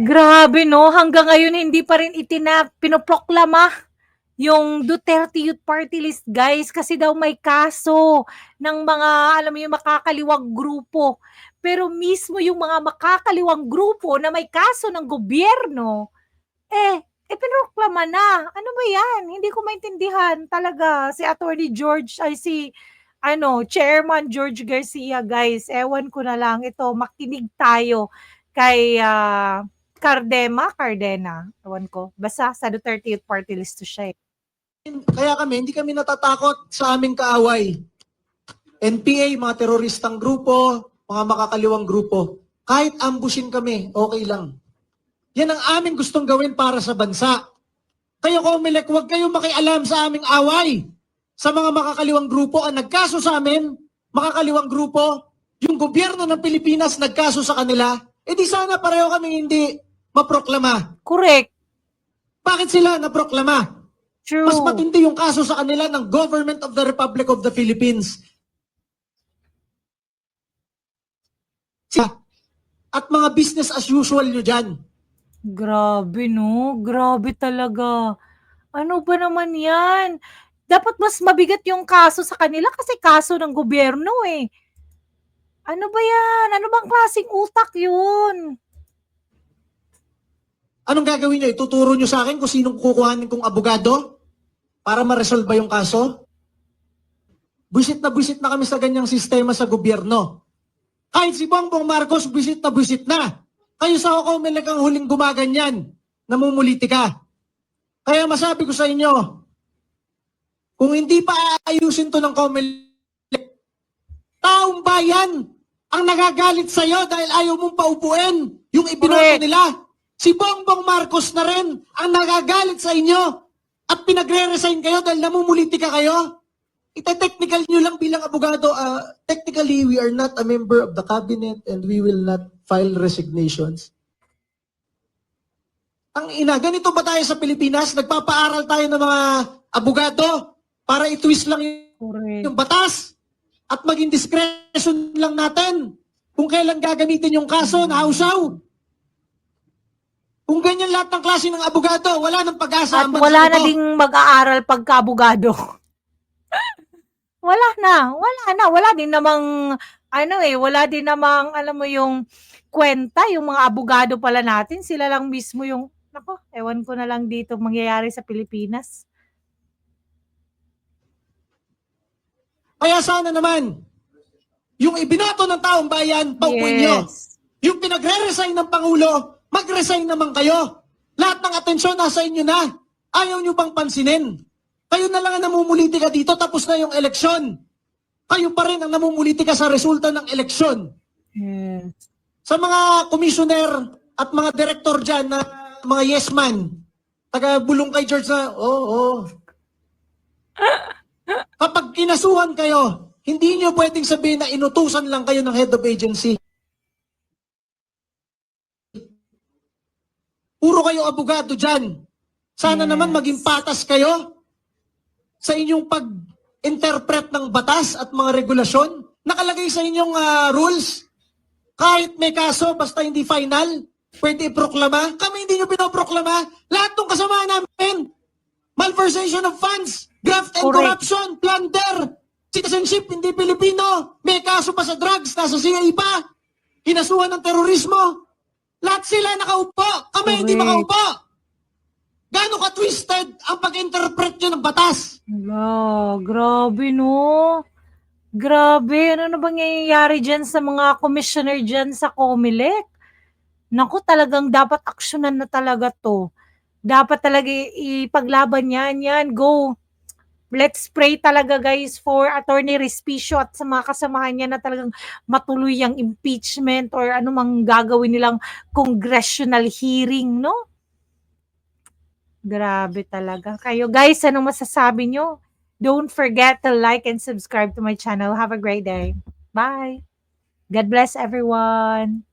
Grabe 'no, hanggang ngayon hindi pa rin itina pinoproklama yung Duterte Youth Party List guys, kasi daw may kaso ng mga alam mo yung makakaliwang grupo. Pero mismo yung mga makakaliwang grupo na may kaso ng gobyerno, eh, ipinoproklama na. Ano ba 'yan? Hindi ko maintindihan talaga si Attorney George ay si ano, Chairman George Garcia guys. Ewan ko na lang ito, makinig tayo kay ah, Cardema, Cardena, ewan ko. Basta sa Duterte Youth Party List to siya eh. Kaya kami, hindi kami natatakot sa aming kaaway. NPA, mga teroristang grupo, mga makakaliwang grupo. Kahit ambushin kami, okay lang. Yan ang aming gustong gawin para sa bansa. Kayo, Comelec, huwag kayong makialam sa aming away. Sa mga makakaliwang grupo, ang nagkaso sa amin, makakaliwang grupo, yung gobyerno ng Pilipinas nagkaso sa kanila, eh di sana pareho kami hindi maproklama. Correct. Bakit sila naproklama? True. Mas matindi yung kaso sa kanila ng Government of the Republic of the Philippines. At mga business as usual nyo dyan. Grabe no, grabe talaga. Ano ba naman 'yan? Dapat mas mabigat yung kaso sa kanila kasi kaso ng gobyerno eh. Ano ba 'yan? Ano bang klaseng utak 'yun? Anong gagawin nyo? Ituturo nyo sa akin kung sinong kukuhanin kong abogado para ma-resolve ba yung kaso? Buisit na buisit na kami sa ganyang sistema sa gobyerno. Kahit si Bongbong Marcos, buisit na buisit na. Kayo sa Comelec ang huling gumaganyan. Namumuliti ka. Kaya masabi ko sa inyo, kung hindi pa aayusin to ng Comelec, taong bayan ang nagagalit sa'yo dahil ayaw mong paupuin yung ibinoto nila. Si Bongbong Marcos na rin ang nagagalit sa inyo at pinagre-resign kayo dahil namumuliti ka kayo. Ite-technical nyo lang bilang abogado, ah, technically, we are not a member of the cabinet and we will not file resignations. Ang ina, ganito ba tayo sa Pilipinas? Nagpapaaral tayo ng mga abogado para i-twist lang yung Correct. yung batas at maging discretion lang natin kung kailan gagamitin yung kaso na hausaw. Kung ganyan lahat ng klase ng abogado, wala nang pag-asa At wala na ding mag-aaral pagka-abogado. wala na, wala na, wala din namang ano eh, wala din namang alam mo yung kwenta, yung mga abogado pala natin, sila lang mismo yung nako, ewan ko na lang dito mangyayari sa Pilipinas. Kaya sana naman, yung ibinoto ng taong bayan, paupuin nyo. Yes. Yung pinagre-resign ng Pangulo, mag-resign naman kayo. Lahat ng atensyon nasa inyo na. Ayaw nyo bang pansinin? Kayo na lang ang namumuliti ka dito, tapos na yung eleksyon. Kayo pa rin ang namumuliti ka sa resulta ng eleksyon. Yes. Sa mga commissioner at mga director dyan na mga yes man, taga bulong kay George na, oo, oh, oh. Kapag kinasuhan kayo, hindi nyo pwedeng sabihin na inutusan lang kayo ng head of agency. Puro kayo abogado dyan. Sana Yes. naman maging patas kayo sa inyong pag-interpret ng batas at mga regulasyon. Nakalagay sa inyong ah, rules. Kahit may kaso, basta hindi final, pwede iproklama. Kami hindi nyo pinoproklama. Lahat ng kasama namin. Malversation of funds, graft and Correct. corruption, plunder, citizenship, hindi Pilipino, may kaso pa sa drugs, nasa CIA pa, kinasuhan ng terorismo. Sila nakaupo, kami hindi Correct. makaupo. Gano'n ka-twisted ang pag-interpret nyo ng batas? Hala, grabe no. Grabe, ano na bang nangyayari dyan sa mga commissioner dyan sa COMELEC? Naku, talagang dapat aksyonan na talaga to. Dapat talaga ipaglaban yan, yan, go. Let's pray talaga guys for Attorney Respicio at sa mga kasamahan niya na talagang matuloy ang impeachment or anumang gagawin nilang congressional hearing, no? Grabe talaga. Kayo guys, anong masasabi nyo? Don't forget to like and subscribe to my channel. Have a great day. Bye. God bless everyone.